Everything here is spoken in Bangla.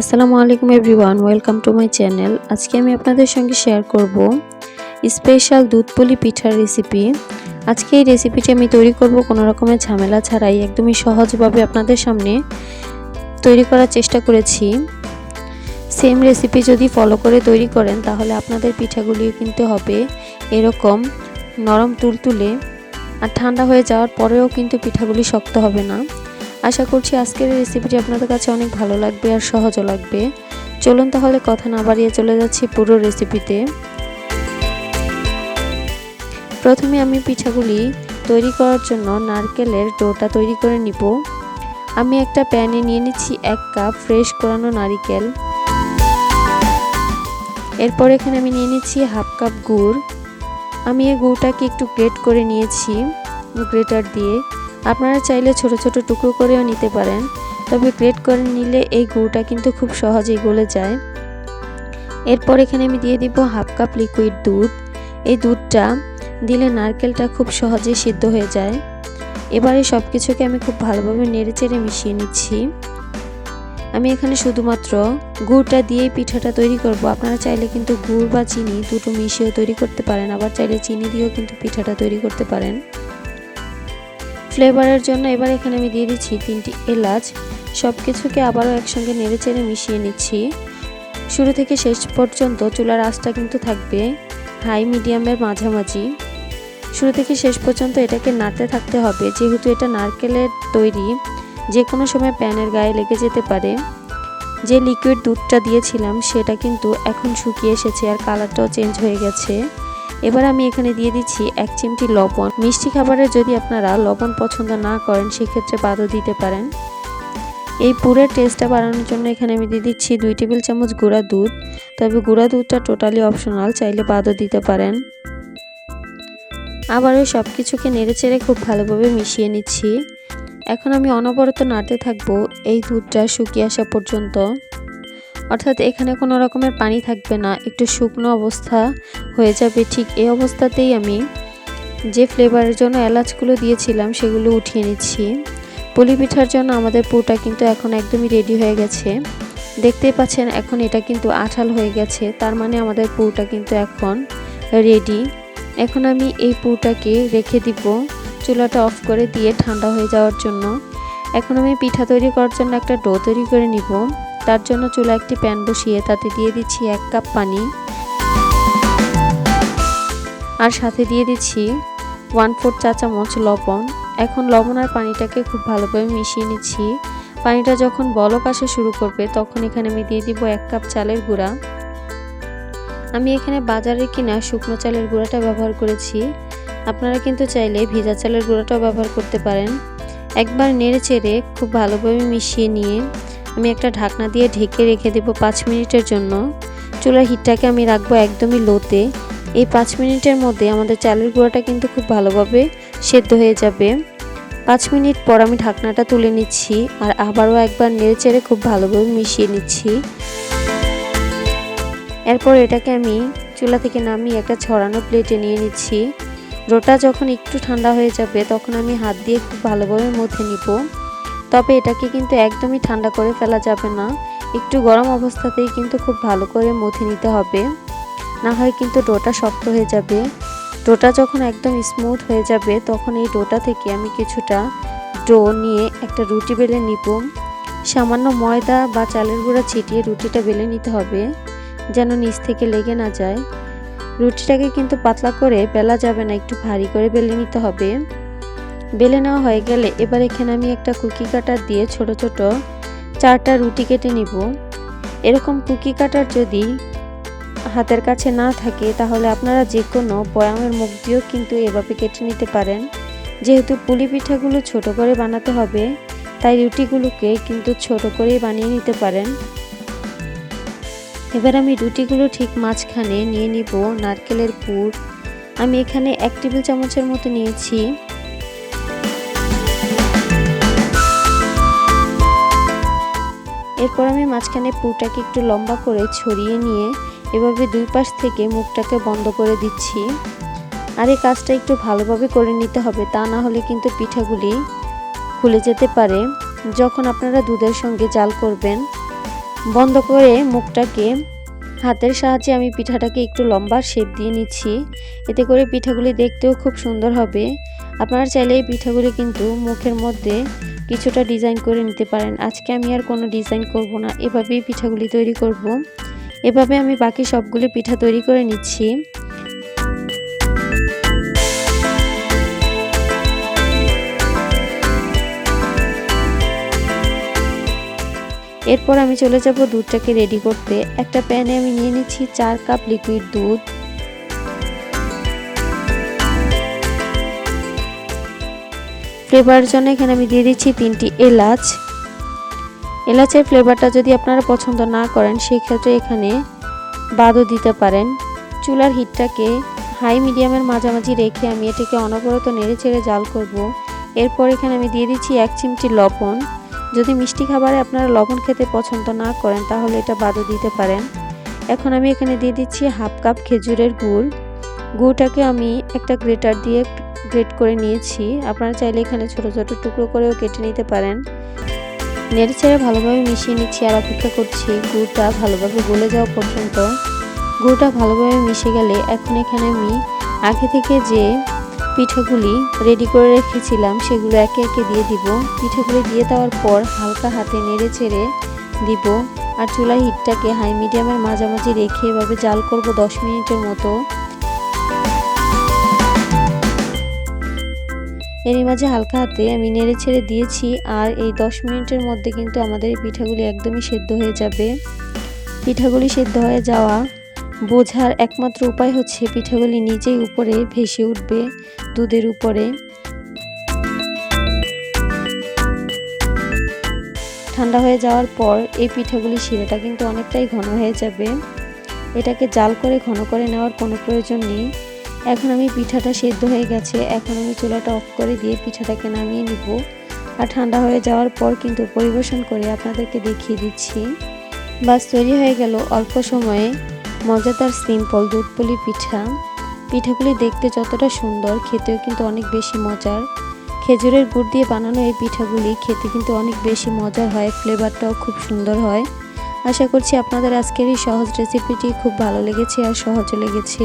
আসসালামু আলাইকুম everyone, welcome to my channel. আজকে আমি আপনাদের সঙ্গে শেয়ার করব স্পেশাল দুধ পুলি পিঠার রেসিপি। আজকে এই রেসিপিটি আমি তৈরি করব কোনো রকমের ঝামেলা ছাড়াই, একদমই সহজভাবে আপনাদের সামনে তৈরি করার চেষ্টা করেছি। সেম রেসিপি যদি ফলো করে তৈরি করেন, তাহলে আপনাদের পিঠাগুলি কিন্তু হবে এরকম নরম তুলতুলে। আর ঠান্ডা হয়ে যাওয়ার পরেও কিন্তু পিঠাগুলি শক্ত হবে না। আশা করছি আজকের রেসিপিটি আপনাদের কাছে অনেক ভালো লাগবে আর সহজও লাগবে। চলুন তাহলে কথা না বাড়িয়ে চলে যাচ্ছি পুরো রেসিপিতে প্রথমে আমি পিঠাগুলি তৈরি করার জন্য নারকেলের ডোটা তৈরি করে নিব। আমি একটা প্যানে নিয়ে নিচ্ছি এক কাপ ফ্রেশ করানো নারিকেল। এরপর এখানে আমি নিয়ে নিচ্ছি হাফ কাপ গুড়। আমি এই গুড়টাকে একটু গ্রেট করে নিয়েছি, গ্রেটার দিয়ে। আপনারা চাইলে ছোট ছোট টুকরো করেও নিতে পারেন, তবে গ্রেট করে নিলে এই গুঁড়টা কিন্তু খুব সহজেই গলে যায়। এরপর এখানে আমি দিয়ে দিব হাফ কাপ লিকুইড দুধ। এই দুধটা দিলে নারকেলটা খুব সহজে সিদ্ধ হয়ে যায়। এবারে সব কিছুকে আমি খুব ভালোভাবে নেড়ে চেড়ে মিশিয়ে নিচ্ছি। আমি এখানে শুধুমাত্র গুড়টা দিয়েই পিঠাটা তৈরি করব। আপনারা চাইলে কিন্তু গুড় বা চিনি দুটো মিশিয়েও তৈরি করতে পারেন, আবার চাইলে চিনি দিয়েও কিন্তু পিঠাটা তৈরি করতে পারেন। ফ্লেভারের জন্য এবার এখানে আমি দিয়ে দিচ্ছি তিনটি এলাচ। সব কিছুকে আবারও একসঙ্গে নেড়ে চেড়ে মিশিয়ে নিচ্ছি। শুরু থেকে শেষ পর্যন্ত চুলার আঁচটা কিন্তু থাকবে হাই মিডিয়ামের মাঝামাঝি। শুরু থেকে শেষ পর্যন্ত এটাকে নাড়তে থাকতে হবে, যেহেতু এটা নারকেলের তৈরি। যে কোনো সময় প্যানের গায়ে লেগে যেতে পারে। যে লিকুইড দুধটা দিয়েছিলাম সেটা কিন্তু এখন শুকিয়ে এসেছে আর কালারটাও চেঞ্জ হয়ে গেছে। এবার আমি এখানে দিয়ে দিচ্ছি এক চিমটি লবণ। মিষ্টি খাবারে যদি আপনারা লবণ পছন্দ না করেন, সেক্ষেত্রে বাদও দিতে পারেন। এই পুরের টেস্টটা বাড়ানোর জন্য এখানে আমি দিয়ে দিচ্ছি দুই টেবিল চামচ গুঁড়া দুধ। তবে গুঁড়া দুধটা টোটালি অপশনাল চাইলে বাদও দিতে পারেন। আবারও সব কিছুকে নেড়ে চেড়ে খুব ভালোভাবে মিশিয়ে নিচ্ছি। এখন আমি অনবরত নাড়তে থাকব এই দুধটা শুকিয়ে আসা পর্যন্ত। অর্থাৎ এখানে কোনো রকমের পানি থাকবে না, একটু শুকনো অবস্থা হয়ে যাবে। ঠিক এই অবস্থাতেই আমি যে ফ্লেভারের জন্য এলাচগুলো দিয়েছিলাম সেগুলো উঠিয়ে নিচ্ছি। পুলি পিঠার জন্য আমাদের পুরটা কিন্তু এখন একদমই রেডি হয়ে গেছে। দেখতেই পাচ্ছেন, এখন এটা কিন্তু আঠাল হয়ে গেছে, তার মানে আমাদের পুরটা কিন্তু এখন রেডি এখন আমি এই পুরটাকে রেখে দিব, চুলাটা অফ করে দিয়ে ঠান্ডা হয়ে যাওয়ার জন্য। এখন আমি পিঠা তৈরি করার জন্য একটা ডো তৈরি করে নিব। তার জন্য চুলা একটি প্যান বসিয়ে তাতে দিয়ে দিচ্ছি এক কাপ পানি। আর সাথে দিয়ে দিচ্ছি ওয়ান ফোর চা চামচ লবণ। এখন লবণ আর পানিটাকে খুব ভালোভাবে মিশিয়ে নিচ্ছি। পানিটা যখন বলক আসা শুরু করবে, তখন এখানে আমি দিয়ে দিব এক কাপ চালের গুঁড়া। আমি এখানে বাজারে কিনা শুকনো চালের গুঁড়াটা ব্যবহার করেছি। আপনারা কিন্তু চাইলে ভিজা চালের গুঁড়াটাও ব্যবহার করতে পারেন। একবার নেড়ে চেড়ে খুব ভালোভাবে মিশিয়ে নিয়ে আমি একটা ঢাকনা দিয়ে ঢেকে রেখে দেবো পাঁচ মিনিটের জন্য। চুলার হিটটাকে আমি রাখব একদমই লোতে। এই পাঁচ মিনিটের মধ্যে আমাদের চালের গুঁড়াটা কিন্তু খুব ভালোভাবে সেদ্ধ হয়ে যাবে। পাঁচ মিনিট পর আমি ঢাকনাটা তুলে নিচ্ছি আর আবারও একবার নেড়ে চেড়ে খুব ভালোভাবে মিশিয়ে নিচ্ছি। এরপর এটাকে আমি চুলা থেকে নামিয়ে একটা ছড়ানো প্লেটে নিয়ে নিচ্ছি। রোটা যখন একটু ঠান্ডা হয়ে যাবে তখন আমি হাত দিয়ে খুব ভালোভাবে মথে নিব। তবে এটাকে কিন্তু একদমই ঠান্ডা করে ফেলা যাবে না। একটু গরম অবস্থাতেই কিন্তু খুব ভালো করে মথে নিতে হবে। না হয় কিন্তু ডোটা শক্ত হয়ে যাবে। ডোটা যখন একদম স্মুথ হয়ে যাবে, তখন এই ডোটা থেকে আমি কিছুটা ডো নিয়ে একটা রুটি বেলে নিব। সামান্য ময়দা বা চালের গুঁড়া ছিটিয়ে রুটিটা বেলে নিতে হবে, যেন নিচ থেকে লেগে না যায়। রুটিটাকে কিন্তু পাতলা করে বেলা যাবে না, একটু ভারী করে বেলে নিতে হবে। বেলে নেওয়া হয়ে গেলে এবার এখানে আমি একটা কুকি কাটার দিয়ে ছোট ছোট চারটা রুটি কেটে নিব। এরকম কুকি কাটার যদি হাতের কাছে না থাকে, তাহলে আপনারা যে কোনো বয়ামের মুখ দিয়েও কিন্তু এভাবে কেটে নিতে পারেন। যেহেতু পুলি পিঠাগুলো ছোট করে বানাতে হবে, তাই রুটিগুলোকে কিন্তু ছোট করেই বানিয়ে নিতে পারেন। এবার আমি রুটিগুলো ঠিক মাঝখানে নিয়ে নিব। নারকেলের পুর আমি এখানে এক টেবিল চামচের মতো নিয়েছি। এরপর আমি মাঝখানে পুরটাকে একটু লম্বা করে ছড়িয়ে নিয়ে এভাবে দুই পাশ থেকে মুখটাকে বন্ধ করে দিচ্ছি। আর এই কাজটা একটু ভালোভাবে করে নিতে হবে, তা না হলে কিন্তু পিঠাগুলি খুলে যেতে পারে। যখন আপনারা দুধের সঙ্গে জাল করবেন, বন্ধ করে মুখটাকে হাতের সাহায্যে আমি পিঠাটাকে একটু লম্বা শেপ দিয়ে নিচ্ছি। এতে করে পিঠাগুলি দেখতেও খুব সুন্দর হবে। আপনারা চাইলে এই পিঠাগুলি কিন্তু মুখের মধ্যে কিছুটা ডিজাইন করে নিতে পারেন। আজকে আমি আর কোনো ডিজাইন করব না। এভাবেই পিঠাগুলি তৈরি করব। এভাবে আমি বাকি সবগুলি পিঠা তৈরি করে নিচ্ছি। এরপর আমি চলে যাব দুধটাকে রেডি করতে। একটা প্যানে আমি নিয়ে নিচ্ছি চার কাপ লিকুইড দুধ। ফ্লেভারের জন্য এখানে আমি দিয়ে দিচ্ছি তিনটি এলাচ। এলাচের ফ্লেভারটা যদি আপনারা পছন্দ না করেন, সেক্ষেত্রে এখানে বাদও দিতে পারেন। চুলার হিটটাকে হাই মিডিয়ামের মাঝামাঝি রেখে আমি এটাকে অনবরত নেড়ে চেড়ে জাল করব। এরপর এখানে আমি দিয়ে দিচ্ছি এক চিমটি লবণ। যদি মিষ্টি খাবারে আপনারা লবণ খেতে পছন্দ না করেন, তাহলে এটা বাদও দিতে পারেন। এখন আমি এখানে দিয়ে দিচ্ছি হাফ কাপ খেজুরের গুড়। গুড়টাকে আমি একটা গ্রেটার দিয়ে গ্রেট করে নিয়েছি। আপনারা চাইলে এখানে ছোট ছোট টুকরো করেও কেটে নিতে পারেন। নেড়ে ছেড়ে ভালোভাবে মিশিয়ে নিচ্ছি আর অপেক্ষা করছি গুড়টা ভালোভাবে গলে যাওয়া পর্যন্ত। গুড়টা ভালোভাবে মিশে গেলে এখন এখানে আমি আগে থেকে যে পিঠাগুলি রেডি করে রেখেছিলাম সেগুলো একে একে দিয়ে দিব। পিঠাগুলি দিয়ে দেওয়ার পর হালকা হাতে নেড়ে ছেড়ে দিব আর চুলার হিটটাকে হাই মিডিয়ামের মাঝামাঝি রেখে এভাবে জাল করব দশ মিনিটের মতো। এরই মাঝে হালকা হাতে আমি নেড়ে ছেড়ে দিয়েছি আর এই দশ মিনিটের মধ্যে কিন্তু আমাদের এই পিঠাগুলি একদমই সেদ্ধ হয়ে যাবে। পিঠাগুলি সেদ্ধ হয়ে যাওয়া বোঝার একমাত্র উপায় হচ্ছে পিঠাগুলি নিজেই উপরে ভেসে উঠবে দুধের উপরে। ঠান্ডা হয়ে যাওয়ার পর এই পিঠাগুলি শিরাটা কিন্তু অনেকটাই ঘন হয়ে যাবে। এটাকে জাল করে ঘন করে নেওয়ার কোনো প্রয়োজন নেই। এখন আমি পিঠাটা সেদ্ধ হয়ে গেছে। এখন আমি চুলাটা অফ করে দিয়ে পিঠাটাকে নামিয়ে নিব। আর ঠান্ডা হয়ে যাওয়ার পর কিন্তু পরিবেশন করে আপনাদেরকে দেখিয়ে দিচ্ছি। বাস, তৈরি হয়ে গেল অল্প সময়ে মজাদার সিম্পল দুধপুলি পিঠা। পিঠাগুলি দেখতে যতটা সুন্দর, খেতেও কিন্তু অনেক বেশি মজার। খেজুরের গুড় দিয়ে বানানো এই পিঠাগুলি খেতে কিন্তু অনেক বেশি মজা হয় ফ্লেভারটাও খুব সুন্দর হয়। আশা করছি আপনাদের আজকের এই সহজ রেসিপিটি খুব ভালো লেগেছে আর সহজও লেগেছে।